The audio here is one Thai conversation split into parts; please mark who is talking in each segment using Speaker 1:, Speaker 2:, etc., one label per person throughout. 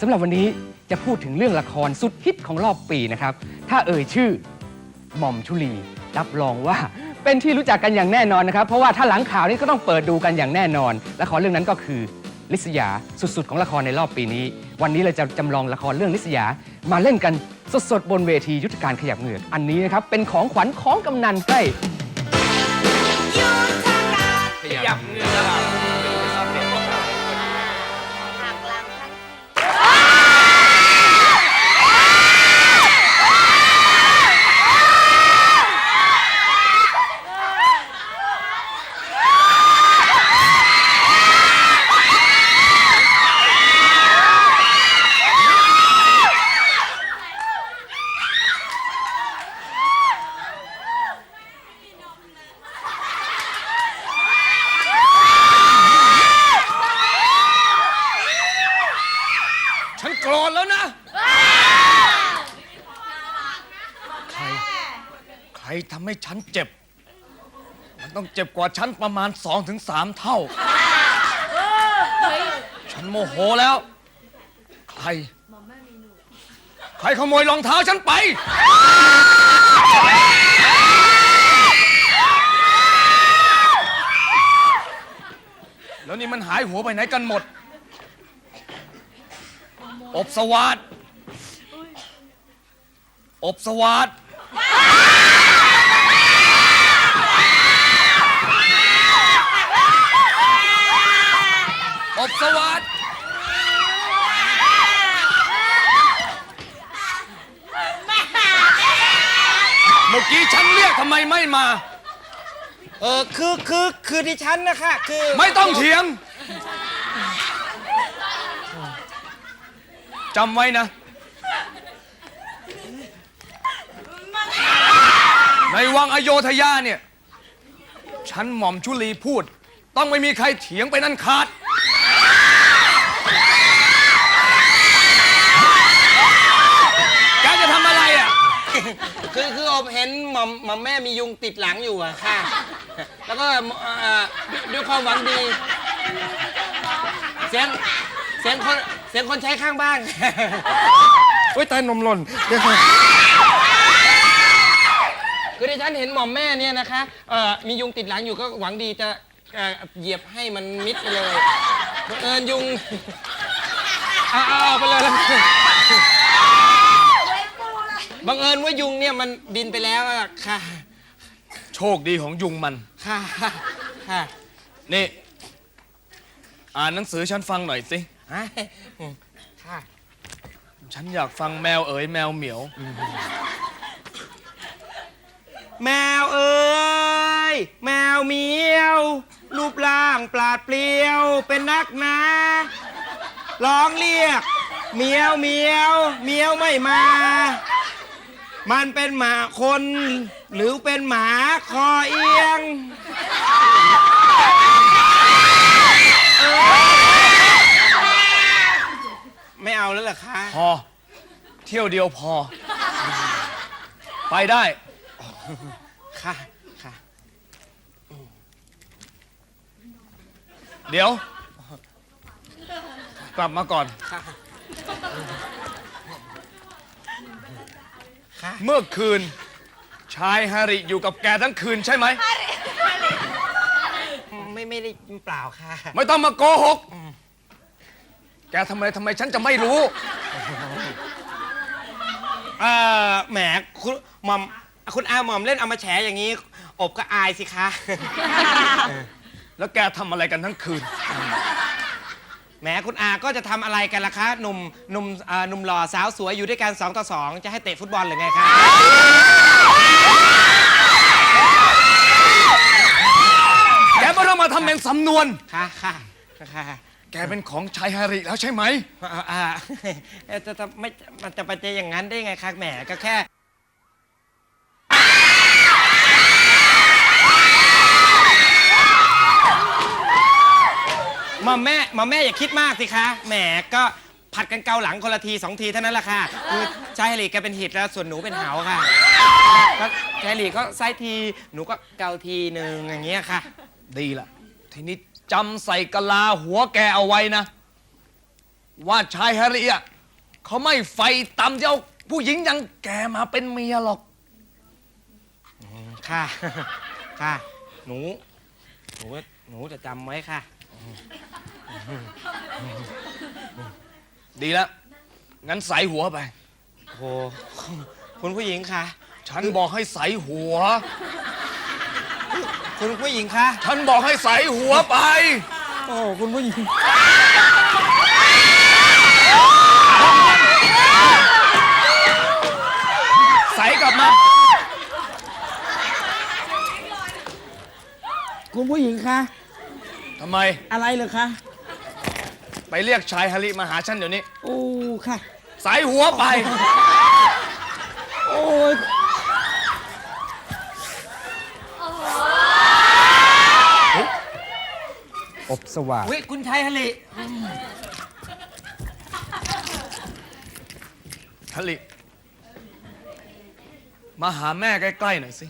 Speaker 1: สำหรับวันนี้จะพูดถึงเรื่องละครสุดฮิตของรอบปีนะครับ ถ้าเอ่ยชื่อหม่อมชุลี รับรองว่าเป็นที่รู้จักกันอย่างแน่นอนนะครับ เพราะว่าถ้าหลังข่าวนี้ก็ต้องเปิดดูกันอย่างแน่นอน ละครเรื่องนั้นก็คือลิศยาสุด ๆ ของละครในรอบปีนี้ วันนี้เราจะจำลองละครเรื่องลิศยามาเล่นกันสดๆบนเวทียุทธการขยับเหงือกอันนี้นะครับเป็นของขวัญของกำนันใกล้
Speaker 2: ขยับเงือก ฉันเจ็บ มันต้องเจ็บกว่าฉันประมาณสองถึงสามเท่า ฉันโมโหแล้ว ใคร ใครขโมยรองเท้าฉันไป แล้วนี่มันหายหัวไปไหนกันหมด อบสวัสดอบสวัสด สวัสดเมื่อกี้ฉันเรียกทำไมไม่มา
Speaker 3: เออคือคือคือดิฉันนะคะคือ
Speaker 2: ไม่ต้องเถียงจำไว้นะ ในวังอโยธยาเนี่ย ฉันหม่อมชุลีพูด ต้องไม่มีใครเถียงไปนั่นขาด แกจะทำอะไรอะ
Speaker 3: คือคืออบเห็นหม่อมหม่อมแม่มียุงติดหลังอยู่อะค่ะ แล้วก็เอ่อด้วยด้วยความหวังดี เสียงเสียงคนเสียงคนใช้ข้างบ้าน
Speaker 2: โอ้ยตายนมหล่นเดี๋ยวก่อน
Speaker 3: คือดิฉันเห็นหม่อมแม่เนี่ยนะคะเอ่อมียุงติดหลังอยู่ก็หวังดีจะเอ่อเหยียบให้มันมิดไปเลยบังเอิญยุงเอาเอาเอาไปเลยแล้วกัน บังเอิญว่ายุงเนี่ยมันบินไปแล้วอะค่ะ
Speaker 2: โชคดีของยุงมัน
Speaker 3: ค่ะ ค่ะ
Speaker 2: นี่ อ่านหนังสือฉันฟังหน่อยสิ
Speaker 3: ฮะค่ะ
Speaker 2: ฉันอยากฟังแมวเอ๋ยแมวเหมียว
Speaker 3: แมวเอ้ยแมวเหมียว รูปร่างปราดเปรียว เป็นนักหนาร้องเรียกเหมียวเหมียวเหมียวไม่มา มันเป็นหมาคน หรือเป็นหมาคอเอียงเอ้ยไม่เอาแล้วเหรอคะ
Speaker 2: พอ เที่ยวเดียวพอ ไปได้
Speaker 3: ค่ะ ค่ะ
Speaker 2: เดี๋ยว กลับมาก่อน
Speaker 3: ค่ะ ค่ะ
Speaker 2: เมื่อคืน ชายฮาริอยู่กับแกทั้งคืนใช่ไหม
Speaker 3: ไม่ไม่ได้เปล่าค่ะ
Speaker 2: ไม่ต้องมาโกหก แกทำไมทำไมฉันจะไม่รู้
Speaker 3: เอ่อแหมคุณหม่อมคุณอาหม่อมเล่นเอามาแฉอย่างนี้ อบก็อายสิคะ
Speaker 2: แล้วแกทำอะไรกันทั้งคืน
Speaker 3: แหมคุณอาก็จะทำอะไรกันล่ะคะหนุ่มหนุ่มเอ่อหนุ่มหล่อสาวสวยอยู่ด้วยกัน2ต่อ2 จะให้เตะฟุตบอลหรือไงคะ
Speaker 2: แกไม่ต้องมาทำเป็นสำนวน
Speaker 3: ค่ะค่ะค่ะ
Speaker 2: แกเป็นของชายฮาริแล้วใช่ไหม
Speaker 3: อ่าอ่าเอ่อจะจะไม่มันจะไปเจออย่างนั้นได้ไงคะแหมก็แค่ มาแม่หมาแม่อย่าคิดมากสิคะ แหมก็ผัดกันเกาหลังคนละทีสองทีเท่านั้นแหละค่ะคือชายฮาริแกเป็นหิดแล้วส่วนหนูเป็นเหาค่ะก็ชายฮาริก็ไส้ทีหนูก็เกาทีหนึ่งอย่างเงี้ยค่ะ
Speaker 2: ดีละทีนี้จำใส่กะลาหัวแกเอาไว้นะ ว่าชายฮาริอะเขาไม่ไฟต่ำจะเอาผู้หญิงอย่างแกมาเป็นเมียหรอก
Speaker 3: ค่ะ ค่ะ หนู หนู หนูจะจำไว้ค่ะ
Speaker 2: ดีแล้ว งั้นใส่หัวไป
Speaker 3: โหคุณผู้หญิงค่ะ
Speaker 2: ฉันบอกให้ใส่หัว
Speaker 3: คุณผู้หญิงคะ
Speaker 2: ฉันบอกให้ใส่หัวไป
Speaker 3: โอ้คุณผู้หญิง
Speaker 2: ใส่กลับมา
Speaker 4: คุณผู้หญิงคะ
Speaker 2: ทำไม
Speaker 4: อะไรเหรอคะ
Speaker 2: ไปเรียกชายฮาริมาหาฉันเดี๋ยวนี้
Speaker 4: โอ้ ค่ะ
Speaker 2: ใส่หัวไป
Speaker 4: โอ้ย
Speaker 1: อบสว่าง
Speaker 3: วิคุณชายฮะลิ
Speaker 2: ฮาริมาหาแม่ใกล้ๆหน่อยสิ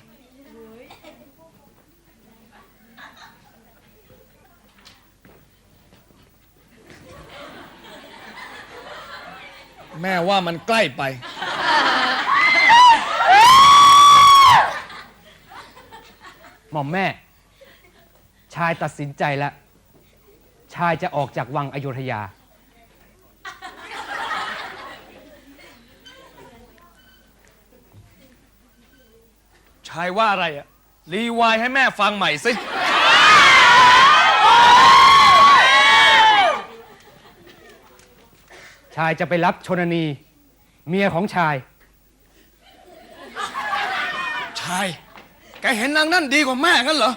Speaker 2: แม่ว่ามันใกล้ไป
Speaker 1: หม่อมแม่ ชายตัดสินใจแล้ว ชายจะออกจากวังอโยธยา
Speaker 2: ชายว่าอะไรอะรีวายให้แม่ฟังใหม่สิ
Speaker 1: ชายจะไปรับชนนี เมียของชาย
Speaker 2: ชาย แกเห็นนางนั่นดีกว่าแม่งั้นเหรอ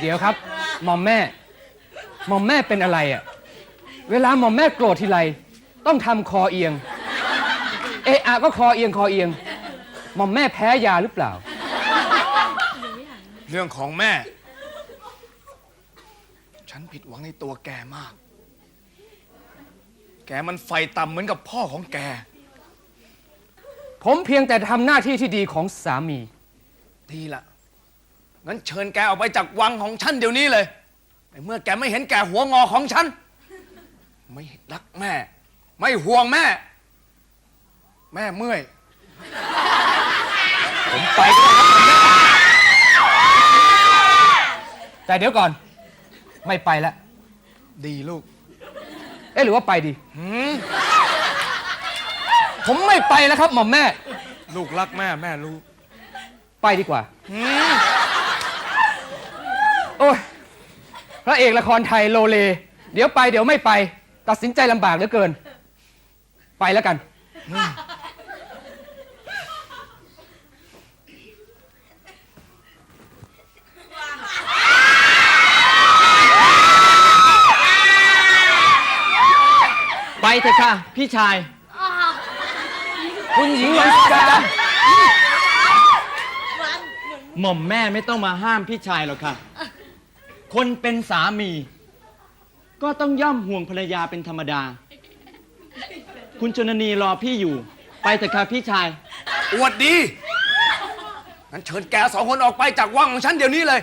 Speaker 1: เดี๋ยวครับหม่อมแม่หม่อมแม่เป็นอะไรอะ่ะ เวลาหม่อมแม่โกรธทีไร ต้องทำคอเอียง เอะอะก็คอเอียงคอเอียงหม่อมแม่แพ้ยาหรือเปล่า
Speaker 2: เรื่องของแม่ฉัน ผิดหวังในตัวแกมาก แกมันไฟต่ำเหมือนกับพ่อของแก
Speaker 1: ผมเพียงแต่ทำหน้าที่ที่ดีของสามี
Speaker 2: ดีละ งั้นเชิญแกออกไปจากวังของฉันเดี๋ยวนี้เลยในเมื่อแกไม่เห็นแกหัวงอของฉัน ไม่รักแม่ ไม่ห่วงแม่ แม่เมื่อย ผมไปก็ได้ครับ
Speaker 1: แต่เดี๋ยวก่อน ไม่ไปแล้ว
Speaker 2: ดีลูก
Speaker 1: เอ๊ะหรือว่าไปดี
Speaker 2: หืม
Speaker 1: ผมไม่ไปแล้วครับหม่อมแม่
Speaker 2: ลูกรักแม่แม่รู้
Speaker 1: ไปดีกว่า
Speaker 2: หืม
Speaker 1: โอ้ยพระเอกละครไทยโลเล เดี๋ยวไปเดี๋ยวไม่ไป ตัดสินใจลำบากเหลือเกิน ไปแล้วกัน
Speaker 4: ไป เถอะค่ะ พี่ชาย
Speaker 1: คุณหญิงวันสิกา
Speaker 4: หม่อมแม่ไม่ต้องมาห้ามพี่ชายหรอกค่ะ คนเป็นสามี ก็ต้องย่อมห่วงภรรยาเป็นธรรมดา คุณชนนีรอพี่อยู่ ไปเถอะค่ะพี่ชาย
Speaker 2: อวดดีงั้นเชิญแกสองคนออกไปจากวังของฉันเดี๋ยวนี้เลย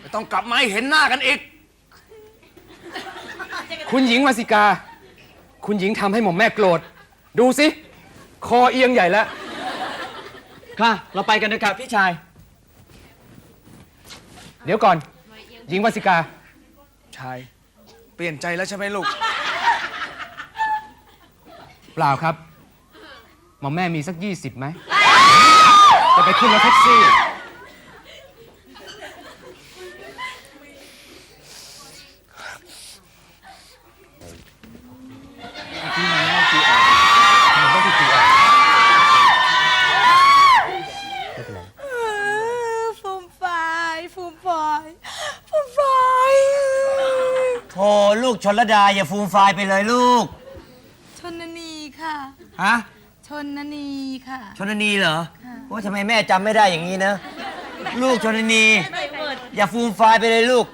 Speaker 2: ไม่ต้องกลับมาให้เห็นหน้ากันอีก
Speaker 1: คุณหญิงวาสิกา คุณหญิงทำให้หม่อมแม่โกรธ ดูสิ คอเอียงใหญ่แล้ว
Speaker 4: ค่ะ เราไปกันเถอะค่ะพี่ชาย
Speaker 1: เดี๋ยวก่อน หญิงวาสิกา
Speaker 2: ชาย เปลี่ยนใจแล้วใช่ไหมลูก
Speaker 1: เปล่าครับ หม่อมแม่มีสักยี่สิบไหม จะไปขึ้นรถแท็กซี่
Speaker 5: ฟูมไฟายฟูมไฟายฟูมไฟาย
Speaker 6: โธ่ลูก ชนระดาอย่าฟูมฟายไปเลยลูก
Speaker 5: ชนนีค่ะ
Speaker 6: ฮะ
Speaker 5: ชนนีค่ะ
Speaker 6: ชนนีเหรอว่าทำไมแม่จำไม่ได้อย่างนี้นะ ลูกชนนี อย่าฟูมฟายไปเลยลูก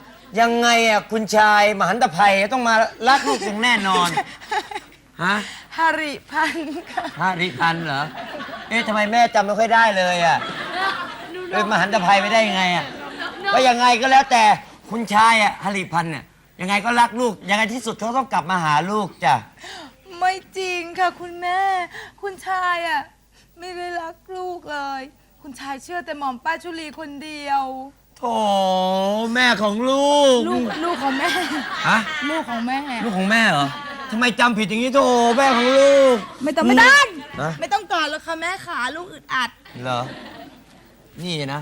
Speaker 6: ยังไงอะคุณชายมหันตภัยต้องมารักลูกอย่างแน่นอน ฮะ
Speaker 5: ฮาริพันธ์ค่ะ
Speaker 6: ฮะริพันธ์เหรอ เอ๊ะทำไมแม่จำไม่ค่อยได้เลยอะเลยมหันตภัยไปได้ยังไงอะว่ายังไงก็แล้วแต่คุณชายอะฮริพันธ์เนี่ย ยังไงก็รักลูก ยังไงที่สุดเขาต้องกลับมาหาลูกจ้ะ
Speaker 5: ไม่จริงค่ะคุณแม่ คุณชายอะไม่ได้รักลูกเลย คุณชายเชื่อแต่หม่อมป้าชุลีคนเดียว
Speaker 6: โถแม่ของลูก
Speaker 5: ลูกลูกของแม่
Speaker 6: ฮะ
Speaker 5: ลูกของแม่
Speaker 6: ลูกของแม่เหรอทำไมจำผิดอย่างนี้โถแม่ของลูก
Speaker 5: ไม่ต้องไม่ต้อง
Speaker 6: ฮะ
Speaker 5: ไม่ต้องกอดแล้วค่ะแม่ขาลูกอึดอัด
Speaker 6: เหรอ นี่นะ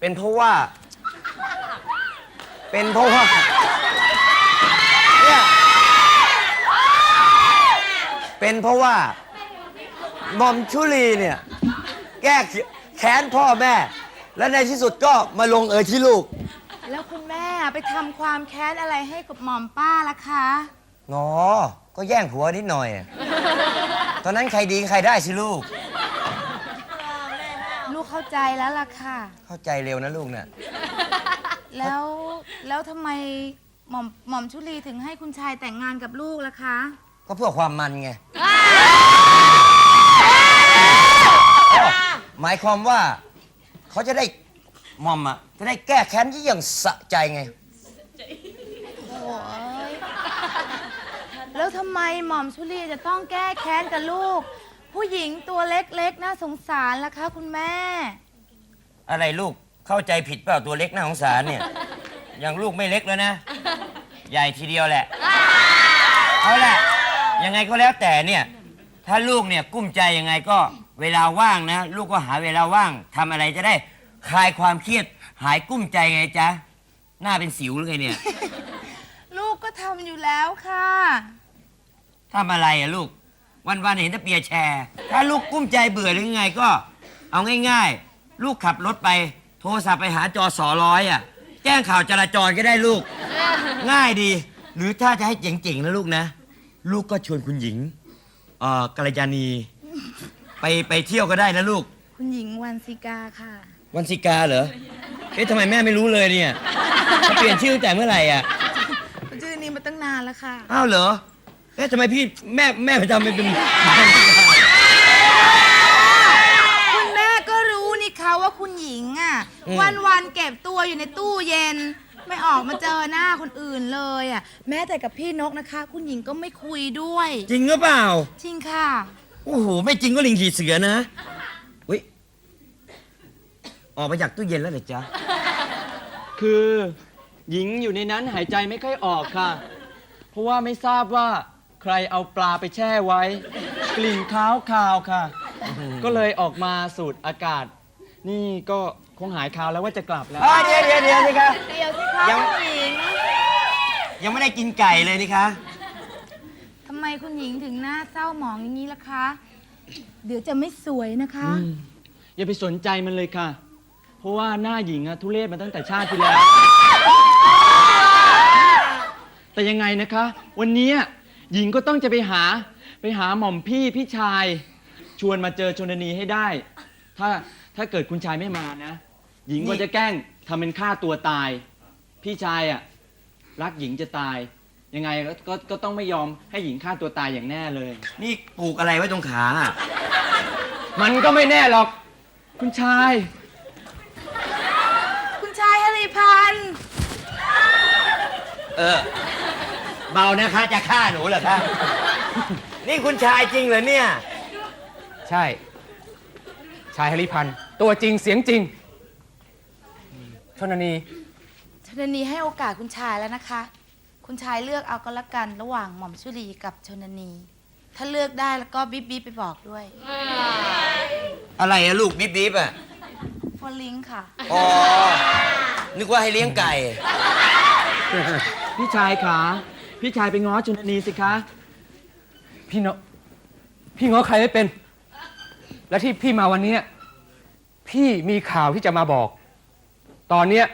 Speaker 6: เป็นเพราะว่า เป็นเพราะว่า เนี่ย เป็นเพราะว่าหม่อมชุลีเนี่ย แก้แค้นพ่อแม่ และในที่สุดก็มาลงเอยที่ลูก
Speaker 5: แล้วคุณแม่ไปทำความแค้นอะไรให้กับหม่อมป้าล่ะคะ
Speaker 6: งอ ก็แย่งผัวนิดหน่อย ตอนนั้นใครดีใครได้สิลูก
Speaker 5: ลูกเข้าใจแล้วล่ะค่ะ
Speaker 6: เข้าใจเร็วนะลูกเนี่ย
Speaker 5: แล้วแล้วทำไมหม่อมหม่อมชุลีถึงให้คุณชายแต่งงานกับลูกล่ะคะ
Speaker 6: ก็เพื่อความมันไงหมายความว่าเขาจะได้หมอมอะจะได้แก้แค้นที่อย่างสะใจไง
Speaker 5: โอ้ยแล้วทำไมหม่อมชุลีจะต้องแก้แค้นกับลูก ผู้หญิงตัวเล็กๆ น่าสงสารล่ะคะคุณแม่
Speaker 6: อะไรลูกเข้าใจผิดเปล่าตัวเล็กน่าสงสารเนี่ยอย่างลูกไม่เล็กแล้วนะ ใหญ่ทีเดียวแหละ เอาแหละ ยังไงก็แล้วแต่เนี่ย ถ้าลูกเนี่ยกุ้มใจยังไงก็เวลาว่างนะ ลูกก็หาเวลาว่างทำอะไรจะได้คลายความเครียดหายกุ้มใจไงจ๊ะ หน้าเป็นสิวหรือไงเนี่ย
Speaker 5: ลูกก็ทำอยู่แล้วค่ะ
Speaker 6: ทำอะไรอะลูก วันๆเห็นแต่เปียร์แชร์ ถ้าลูกกุ้มใจเบื่อหรือไงก็ เอาง่าย ๆ ลูกขับรถไป โทรศัพท์ไปหาจอสอร้อยอะแจ้งข่าวจราจรก็ได้ลูก ง่ายดี หรือถ้าจะให้เจ๋งๆนะลูกนะ ลูกก็ชวนคุณหญิงเอ่อกัลยาณี ไปไปเที่ยวก็ได้นะลูก
Speaker 5: คุณหญิงวันสิกาค่ะ
Speaker 6: วันสิกาเหรอ เอ๊ะทำไมแม่ไม่รู้เลยเนี่ยเขาเปลี่ยนชื่อตั้งแต่เมื่อไหร่อะ
Speaker 5: ชื่อนี้มาตั้งนานแล้วค่ะ
Speaker 6: อ้าวเหรอ เอ๊ะทำไมพี่แม่แม่ไปทำไม่เป็น
Speaker 5: คุณแม่ก็รู้นี่คะว่าคุณหญิงอะ
Speaker 6: อืม
Speaker 5: วันวันๆเก็บตัวอยู่ในตู้เย็น ไม่ออกมาเจอหน้าคนอื่นเลยอะ แม้แต่กับพี่นกนะคะ คุณหญิงก็ไม่คุยด้วย
Speaker 6: จริงหรือเปล่า
Speaker 5: จริงค่ะ
Speaker 6: โอ้โห ไม่จริงก็ลิงขี่เสือนะอุ้ยออกมาจากตู้เย็นแล้วเหรอจ๊ะ
Speaker 4: คือหญิงอยู่ในนั้นหายใจไม่ค่อยออกค่ะ เพราะว่าไม่ทราบว่าใครเอาปลาไปแช่ไว้ กลิ่นคาวคาวๆค่ะ ก็เลยออกมาสูดอากาศ นี่ก็ คงหายคาวแล้วว่าจะกลับแล้ว
Speaker 6: อ่าเดี๋ยวเดี๋ยวเดี๋ยวนี่คะ
Speaker 5: เดี๋ยวสิคะ
Speaker 6: ยัง
Speaker 5: คุณหญิง
Speaker 6: ยังไม่ได้กินไก่เลยนี่คะ
Speaker 5: ทำไมคุณหญิงถึงหน้าเศร้าหมองอย่างนี้ล่ะคะ เดี๋ยวจะไม่สวยนะคะ
Speaker 4: อย่าไปสนใจมันเลยค่ะ เพราะว่าหน้าหญิงอะทุเรศมาตั้งแต่ชาติที่แล้ว แต่ยังไงนะคะ วันนี้หญิงก็ต้องจะไปหา ไปหาหม่อมพี่พี่ชาย ชวนมาเจอชนนีให้ได้ ถ้าถ้าเกิดคุณชายไม่มานะ หญิงก็จะแกล้งทำเป็นฆ่าตัวตาย พี่ชายอะรักหญิงจะตาย ยังไงก็ก็ก็ต้องไม่ยอมให้หญิงฆ่าตัวตายอย่างแน่เลย
Speaker 6: นี่ปลูกอะไรไว้ตรงขาอะ
Speaker 1: มันก็ไม่แน่หรอก
Speaker 4: คุณชาย
Speaker 5: คุณชายฮริพันธ์
Speaker 6: เออ เบานะคะ จะฆ่าหนูเหรอคะ นี่คุณชายจริงเหรอเนี่ย
Speaker 1: ใช่ ชายฮริพันธ์ตัวจริงเสียงจริง ชนนี
Speaker 5: ชนนีให้โอกาสคุณชายแล้วนะคะ คุณชายเลือกเอาก็แล้วกันระหว่างหม่อมชุลีกับชนนี ถ้าเลือกได้แล้วก็บิ๊บบิ๊บไปบอกด้วย
Speaker 6: อะไรอะลูกบิ๊บบิ๊บอะ
Speaker 5: ฟอลลิงค่ะ
Speaker 6: อ๋อ นึกว่าให้เลี้ยงไก่
Speaker 4: พี่ชายขาพี่ชายไปง้อชนนีสิคะ
Speaker 1: พี่เนาะพี่ง้อใครไม่เป็น และที่พี่มาวันเนี้ยพี่มีข่าวที่จะมาบอก ตอนเนี้ย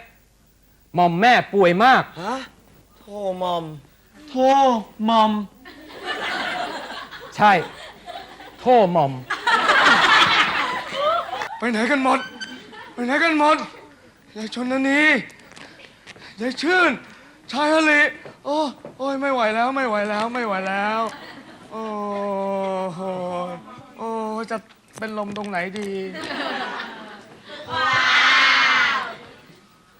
Speaker 1: หม่อมแม่ป่วยมาก
Speaker 6: ฮะโทมอม
Speaker 4: โทมอม
Speaker 1: ใช่ โทษหม่อม
Speaker 2: ไปไหนกันหมด ไปไหนกันหมดยายชนนันนียายชื่น ชายฮะลิโอ้โอ้ยไม่ไหวแล้วไม่ไหวแล้วไม่ไหวแล้ว โอ้โหโอ้จะเป็นลมตรงไหนดี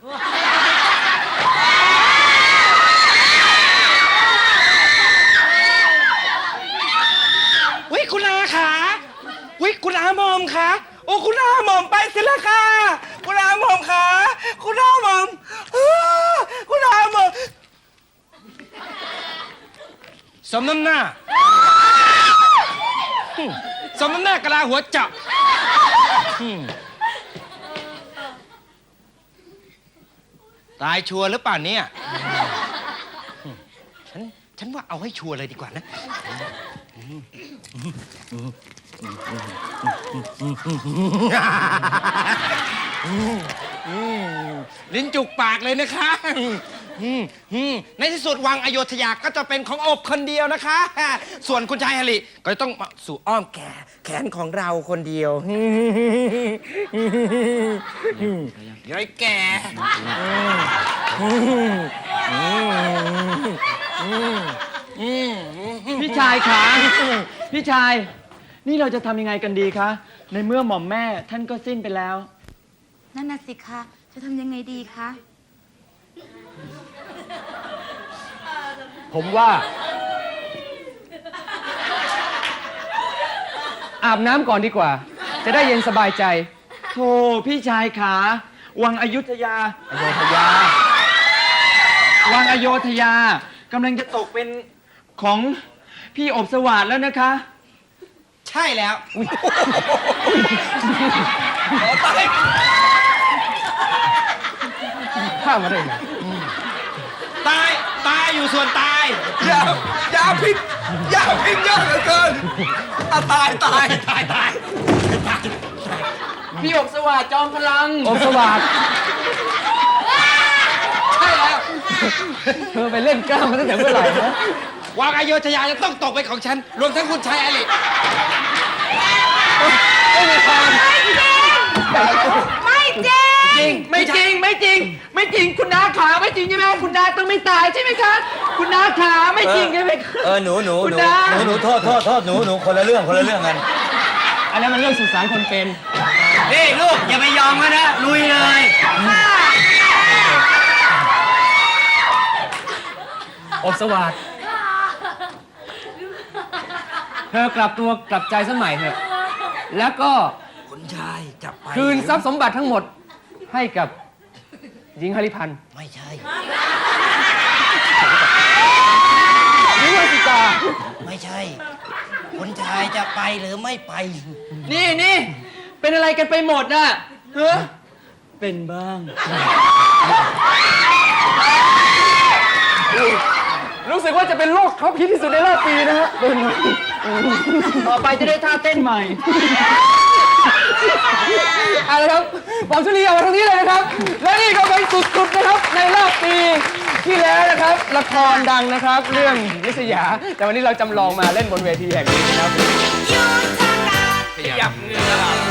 Speaker 5: วิ
Speaker 3: คุณอาขาวิคุณอามอมค่ะ โอ้คุณอามอมไปสิละค่ะ คุณอามอมค่ะ คุณอามอมคุณอามอม
Speaker 2: สมน้ำหน้าสมน้ำหน้ากะลาหัวเจาะ
Speaker 3: ตายชัวร์หรือเปล่าเนี่ยฉันฉันว่าเอาให้ชัวร์เลยดีกว่านะ ลิ้นจุกปากเลยนะคะ อืมอืมในที่สุดวังอโยธยาก็จะเป็นของอบคนเดียวนะคะ ส่วนคุณชายฮาริก็จะต้องมาสู่อ้อมแขนแขนของเราคนเดียวย้อยแก่
Speaker 4: พี่ชายขาพี่ชาย นี่เราจะทำยังไงกันดีคะ ในเมื่อหม่อมแม่ท่านก็สิ้นไปแล้ว
Speaker 5: นั่นน่ะสิคะ จะทำยังไงดีคะ
Speaker 1: ผมว่า อาบน้ำก่อนดีกว่า จะได้เย็นสบายใจ
Speaker 4: โธ่พี่ชายขา วังอยุธยา
Speaker 1: อโยธยา
Speaker 4: วังอโยธยากำลังจะตกเป็นของพี่อบสวัสดแล้วนะคะ
Speaker 3: ใช่แล้ว
Speaker 1: ข้ามมาได้ไง
Speaker 3: ตายตาย อยู่ส่วนตาย
Speaker 2: อย่าอย่าพิษอย่าพิษเยอะเหลือเกินอะตายตายตายตาย
Speaker 4: พี่อบสวัสดจอมพลัง
Speaker 1: อมสวัสด
Speaker 2: ใช่แล้ว
Speaker 1: เธอไปเล่นกล้ามมาตั้งแต่เมื่อไหร่นะ
Speaker 3: วางอโยธยาจะต้องตกเป็นของฉัน รวมทั้งคุณชายอลิ
Speaker 5: ไม่จริง
Speaker 4: จริง ไม่จริง ไม่จริง ไม่จริง คุณน้าขาไม่จริงใช่ไหมคุณน้าต้องไม่ตายใช่ไหมคะ คุณน้าขาไม่จริงใช่ไหมคะ
Speaker 6: เออหนูหนู
Speaker 4: คุณ
Speaker 6: หนู
Speaker 4: น้า
Speaker 6: หนูหนูโทษโทษโทษหนูหนูคนละเรื่องคนละเรื่องกัน
Speaker 1: อันนั้นมันเรื่องสื่อสารคนเป็น
Speaker 6: นี่ลูกอย่าไปยอมกันนะลุยเลย
Speaker 1: อบสวัสดเธอกลับตัวกลับใจสมัยเถอะ แล้วก็
Speaker 6: คุณชายจับไป
Speaker 1: คืนทรัพย์สมบัติทั้งหมด ให้กับหญิงฮริพันธ์
Speaker 6: ไม่ใช่
Speaker 1: หรือว่าสิกา
Speaker 6: ไม่ใช่คุณชายจะไปหรือไม่ไป
Speaker 4: นี่นี่เป็นอะไรกันไปหมดน่ะเฮ้เป็นบ้าง
Speaker 1: รู้สึกว่าจะเป็นโรคเขาพิษที่สุดในรอบปีนะฮะเป็น
Speaker 4: ต่อไปจะได้ท่าเต้นใหม่
Speaker 1: เอาละครับความชุลีเอามาทั้งนี้เลยนะครับ และนี่ก็เป็นสุดๆนะครับ ในรอบปีที่แล้วนะครับ ละครดังนะครับ เรื่องนิสยา แต่วันนี้เราจำลองมาเล่นบนเวทีแห่งนี้นะครับ ขยับเงือ